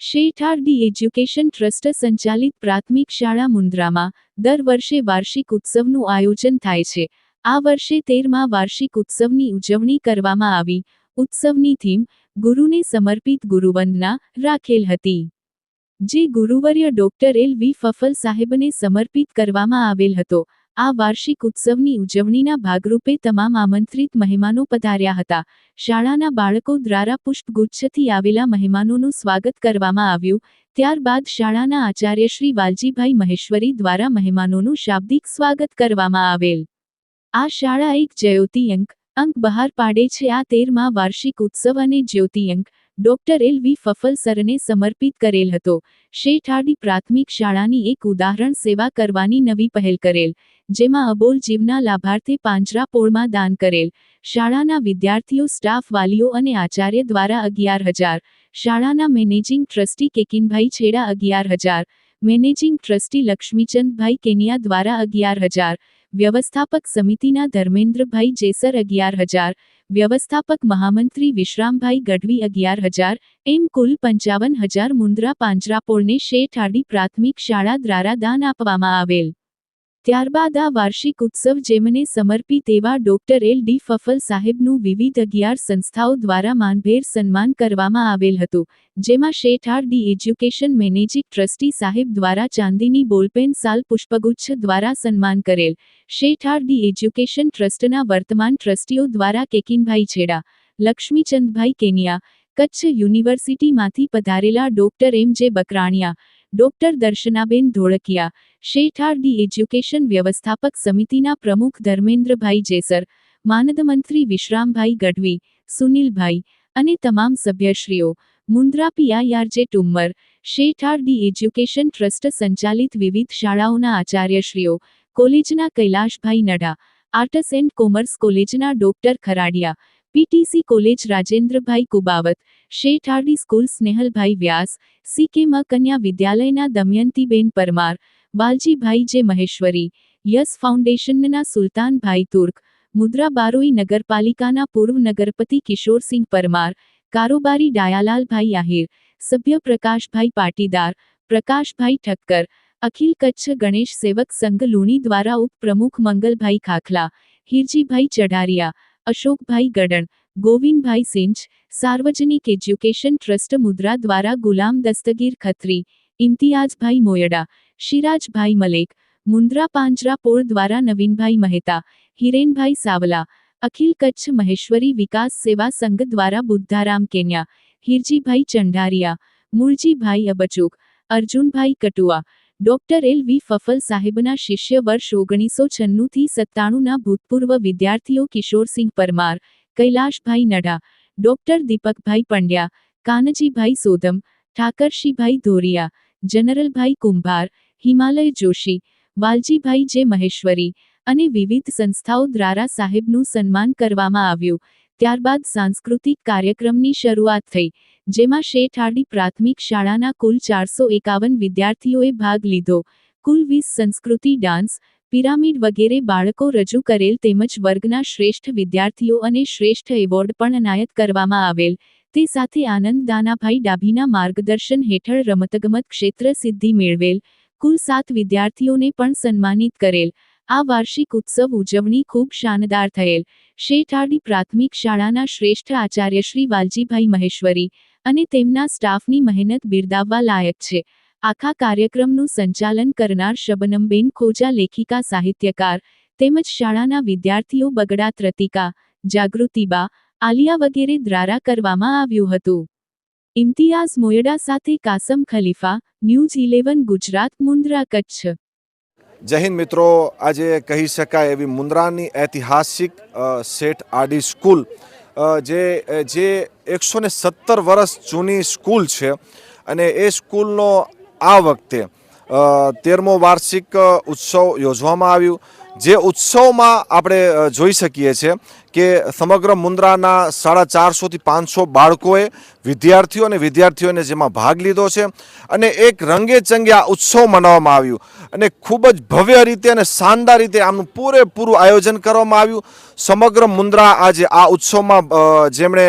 શેઠારડી education trust સંચાલિત પ્રાથમિક શાળા મુન્દ્રામાં દર વર્ષે વાર્ષિક ઉત્સવનું આયોજન થાય છે. આ વર્ષે તેરમા વાર્ષિક ઉત્સવની ઉજવણી કરવામાં આવી. ઉત્સવની થીમ ગુરુને સમર્પિત ગુરુવંદના રાખેલ હતી. જે ગુરુવર્ય ડોક્ટર એલ વી ફફલ સાહેબને સમર્પિત કરવામાં આવેલ હતો. આ વાર્ષિક ઉત્સવની ઉજવણીના ભાગરૂપે તમામ આમંત્રિત મહેમાનો પધાર્યા હતા. શાળાના બાળકો દ્વારા પુષ્પગુચ્છથી આવેલા મહેમાનોનું સ્વાગત કરવામાં આવ્યું. ત્યારબાદ શાળાના આચાર્ય શ્રી વાલજીભાઈ મહેશ્વરી દ્વારા મહેમાનોનું શાબ્દિક સ્વાગત કરવામાં આવેલ. આ શાળા એક જ્યોતિ અંક અંક બહાર પાડે છે. આ તેરમાં વાર્ષિક ઉત્સવ અને જ્યોતિ અંક ડોક્ટર એલ વી ફફલ સરને સમર્પિત કરેલ હતો. શેઠાડી પ્રાથમિક શાળાની એક ઉદાહરણ સેવા કરવાની નવી પહેલ કરેલ, જેમાં અબોલ જીવના લાભાર્થે પાંજરાપોળમાં દાન કરેલ. શાળાના વિદ્યાર્થીઓ, સ્ટાફ વાલીઓ અને આચાર્ય દ્વારા અગિયાર હજાર. શાળાના મેનેજિંગ ટ્રસ્ટી કેકિનભાઈ છેડા અગિયાર હજાર. મેનેજિંગ ટ્રસ્ટી લક્ષ્મીચંદભાઈ કેનિયા દ્વારા અગિયાર હજાર. વ્યવસ્થાપક સમિતિના ધર્મેન્દ્રભાઈ જેસર અગિયાર હજાર, વ્યવસ્થાપક મહામંત્રી વિશ્રામભાઈ ગઢવી અગિયાર હજાર, એમ કુલ પંચાવન હજાર મુન્દ્રા પાંજરાપોળને શેઠાડી પ્રાથમિક શાળા દ્વારા દાન આપવામાં આવેલ. ત્યારબાદ આ વાર્ષિક ઉત્સવ જેમને સમર્પિત એવા ડોક્ટર એલ ડી ફફલ સાહેબનું વિવિધ અગિયાર સંસ્થાઓ દ્વારા માનભેર સન્માન કરવામાં આવેલ હતું, જેમાં Sheth R D education managing trustee સાહેબ દ્વારા ચાંદીની બોલપેન સાલ પુષ્પગુચ્છ દ્વારા સન્માન કરેલ, શેઠ આર ડી એજ્યુકેશન ટ્રસ્ટના વર્તમાન ટ્રસ્ટીઓ દ્વારા કેકિનભાઈ છેડા, લક્ષ્મીચંદભાઈ કેનિયા, કચ્છ યુનિવર્સિટીમાંથી પધારેલા doctor M J Bakrania, doctor Darshanaben Dholakia Sheth R D education વ્યવસ્થાપક સમિતિના પ્રમુખ ધર્મેન્દ્રભાઈ જેસર, માનદમંત્રી વિશ્રામભાઈ ગઢવી, સુનિલભાઈ અને તમામ સભ્યશ્રીઓ, Mundra P I R J Tummar Sheth R D education trust સંચાલિત વિવિધ શાળાઓના આચાર્યશ્રીઓ, કોલેજના Kailashbhai Nada, arts and commerce કોલેજના doctor Kharadia, PTC college Rajendrabhai Kubavat Sheth R D school Snehalbhai Vyas, C K M કન્યા વિદ્યાલયના Damayantiben Parmar Valjibhai જે Maheshwari yes ફાઉન્ડેશનના સુલતાનભાઈ તુર્ક મુદ્રા બારોઈ નગરપાલિકાના પૂર્વ નગરપતિ કિશોરસિંહ પરમાર કારોબારી ડાયાલાલભાઈ આહિર સભ્ય પ્રકાશભાઈ પાટીદાર પ્રકાશભાઈ ઠક્કર અખિલ કચ્છ ગણેશ સેવક સંઘ લુણી દ્વારા ઉપપ્રમુખ મંગલભાઈ ખાખલા હિરજીભાઈ ચઢારિયા અશોકભાઈ ગડણ ગોવિંદભાઈ સિંચ સાર્વજનિક એજ્યુકેશન ટ્રસ્ટ મુદ્રા દ્વારા ગુલામ દસ્તગીર ખત્રી ઇમ્તિયાઝભાઈ મોયડા શિરાજભાઈ મલેક મુન્દ્રા પાંજરાપોળ દ્વારા નવીનભાઈ મહેતા હિરેનભાઈ સાવલા અખિલ કચ્છ મહેશ્વરી વિકાસ સેવા સંઘ દ્વારા Buddharam Kenya Hirjibhai Chandaria Mooljibhai Abchuk Arjunbhai Katua doctor L V Faphal સાહેબના શિષ્ય વર્ષ ઓગણીસો છન્નુંથી સત્તાણુંના ભૂતપૂર્વ વિદ્યાર્થીઓ કિશોરસિંહ પરમાર કૈલાશભાઈ નડા ડોક્ટર દીપકભાઈ પંડ્યા કાનજીભાઈ સોધમ ઠાકરશીભાઈ ધોરિયા જનરલભાઈ કુંભાર હિમાલય જોશી, વાલજીભાઈ જે મહેશ્વરી અને વિવિધ સંસ્થાઓ દ્વારા સાહેબનું સન્માન કરવામાં આવ્યું, ત્યારબાદ સાંસ્કૃતિક કાર્યક્રમની શરૂઆત થઈ, જેમાં શેઠાડી પ્રાથમિક શાળાના કુલ ચારસો એકાવન વિદ્યાર્થીઓએ ભાગ લીધો, કુલ વીસ સંસ્કૃતિ ડાન્સ, પિરામિડ વગેરે બાળકો રજૂ કરેલ તેમજ વર્ગના શ્રેષ્ઠ વિદ્યાર્થીઓ અને શ્રેષ્ઠ એવોર્ડ પણ અનાયત કરવામાં આવેલ, તે સાથે આનંદ દાનાભાઈ ડાભીના માર્ગદર્શન હેઠળ રમતગમત ક્ષેત્ર સિદ્ધિ મેળવેલ કુલ સાત વિદ્યાર્થીઓને પણ સન્માનિત કરેલ. આ વાર્ષિક ઉત્સવ ઉજવણી ખૂબ શાનદાર થયેલ. શેઠાડી પ્રાથમિક શાળાના શ્રેષ્ઠ આચાર્ય શ્રી વાલજીભાઈ મહેશ્વરી અને તેમના સ્ટાફની મહેનત બિરદાવવા લાયક છે. આખા કાર્યક્રમનું સંચાલન કરનાર શબનમબેન ખોજા લેખિકા સાહિત્યકાર તેમજ શાળાના વિદ્યાર્થીઓ બગડા ત્રતિકા, જાગૃતિબા, આલિયા વગેરે દ્વારા કરવામાં આવ્યું હતું. ઇમ્તિયાઝ મોયડા સાથે કાસમ ખલીફા ન્યૂઝ ઇલેવન ગુજરાત, મુન્દ્રા, કચ્છ. જય હિન્દ મિત્રો. આજે કહી શકાય એવી મુન્દ્રાની ઐતિહાસિક શેઠ આડી સ્કૂલ. જે જે એકસો ને સત્તર વર્ષ જૂની સ્કૂલ છે અને એ સ્કૂલનો આ વખતે તેરમો વાર્ષિક ઉત્સવ યોજવામાં આવ્યું. જે ઉત્સવમાં આપણે જોઈ શકીએ છીએ કે સમગ્ર મુન્દ્રાના સાડા ચારસોથી પાંચસો બાળકોએ વિદ્યાર્થીઓ અને વિદ્યાર્થીઓને જેમાં ભાગ લીધો છે અને એક રંગે ચંગે આ ઉત્સવ મનાવવામાં આવ્યું. અને ખૂબ જ ભવ્ય રીતે અને શાનદાર રીતે આમનું પૂરેપૂરું આયોજન કરવામાં આવ્યું. સમગ્ર મુન્દ્રા આજે આ ઉત્સવમાં જેમણે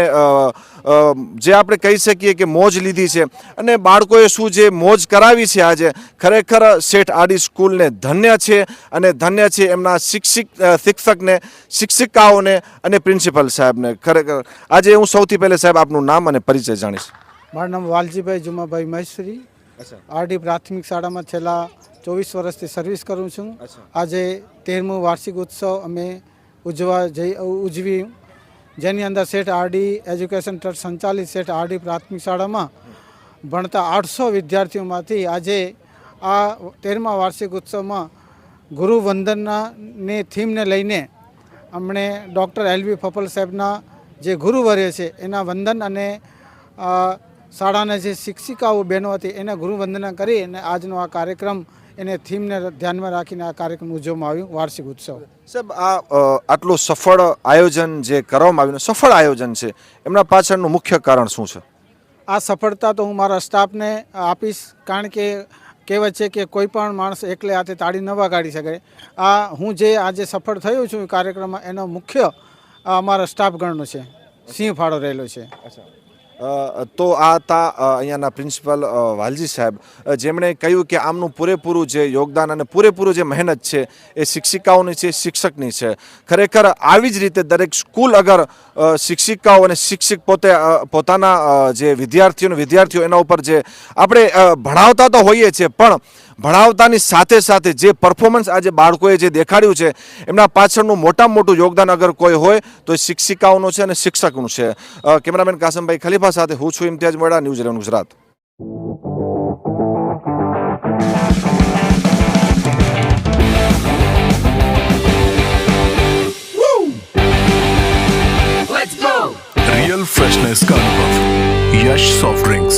જે આપણે કહી શકીએ કે મોજ લીધી છે. અને બાળકોએ શું જે મોજ કરાવી છે આજે, ખરેખર શેઠ આડી સ્કૂલને ધન્ય છે અને ધન્ય છે એમના શિક્ષિક શિક્ષકને, શિક્ષિકાઓને અને પ્રિન્સિપલ સાહેબને. ખરેખર, આજે હું સૌથી પહેલે સાહેબ આપનું નામ અને પરિચય જાણીશ. મારું નામ વાલજીભાઈ જુમાભાઈ મહેશ્વરી. આરડી પ્રાથમિક શાળામાં છેલ્લા ચોવીસ વર્ષથી સર્વિસ કરું છું. આજે તેરમું વાર્ષિક ઉત્સવ અમે ઉજવા જઈ ઉજવી. જેની અંદર શેઠ આરડી એજ્યુકેશન ટ્રસ્ટ સંચાલિત શેઠ આરડી પ્રાથમિક શાળામાં ભણતા આઠસો વિદ્યાર્થીઓમાંથી આજે આ તેરમા વાર્ષિક ઉત્સવમાં ગુરુ વંદનના ને થીમને લઈને અમને ડૉક્ટર એલ વી ફફલ સાહેબના જે ગુરુવર્ય છે એના વંદન અને શાળાના જે શિક્ષિકાઓ બહેનો હતી એને ગુરુવંદના કરી અને આજનો આ કાર્યક્રમ એને થીમને ધ્યાનમાં રાખીને આ કાર્યક્રમ ઉજવવામાં આવ્યું વાર્ષિક ઉત્સવ. સાહેબ આ આટલું સફળ આયોજન જે કરવામાં આવ્યું સફળ આયોજન છે એમના પાછળનું મુખ્ય કારણ શું છે? આ સફળતા તો હું મારા સ્ટાફને આપીશ કારણ કે કહેવત છે કે કોઈ પણ માણસ એકલે હાથે તાળી ન વગાડી શકે. આ હું જે આજે સફળ થયો છું કાર્યક્રમમાં એનો મુખ્ય અમારા સ્ટાફ ગણનો છે સિંહ ફાળો રહેલો છે. અ, તો આ હતા અહીંયાના પ્રિન્સિપલ વાલજી સાહેબ જેમણે કહ્યું કે આમનું પૂરેપૂરું જે યોગદાન અને પૂરેપૂરું જે મહેનત છે એ શિક્ષિકાઓની છે, શિક્ષકની છે. ખરેખર આવી જ રીતે દરેક સ્કૂલ અગર શિક્ષિકાઓ અને શિક્ષક પોતે પોતાના જે વિદ્યાર્થીઓને વિદ્યાર્થીઓ એના ઉપર જે આપણે ભણાવતા તો હોઈએ છીએ, પણ ભણાવતાની સાથે સાથે જે પરફોર્મન્સ આજે બાળકોએ જે દેખાડ્યું છે, એમના પાછળનું મોટામાં મોટું યોગદાન અગર કોઈ હોય તો એ શિક્ષિકાઓનું છે અને શિક્ષકનું છે. કેમેરામેન કાસમભાઈ ખલીફા સાથે હું છું ઇમ્તિયાજ મળ્યા ન્યૂઝીલેન્ડ ગુજરાત. રિયલ ફ્રેશનેસ કા યશ સોફ્ટ ડ્રિંક્સ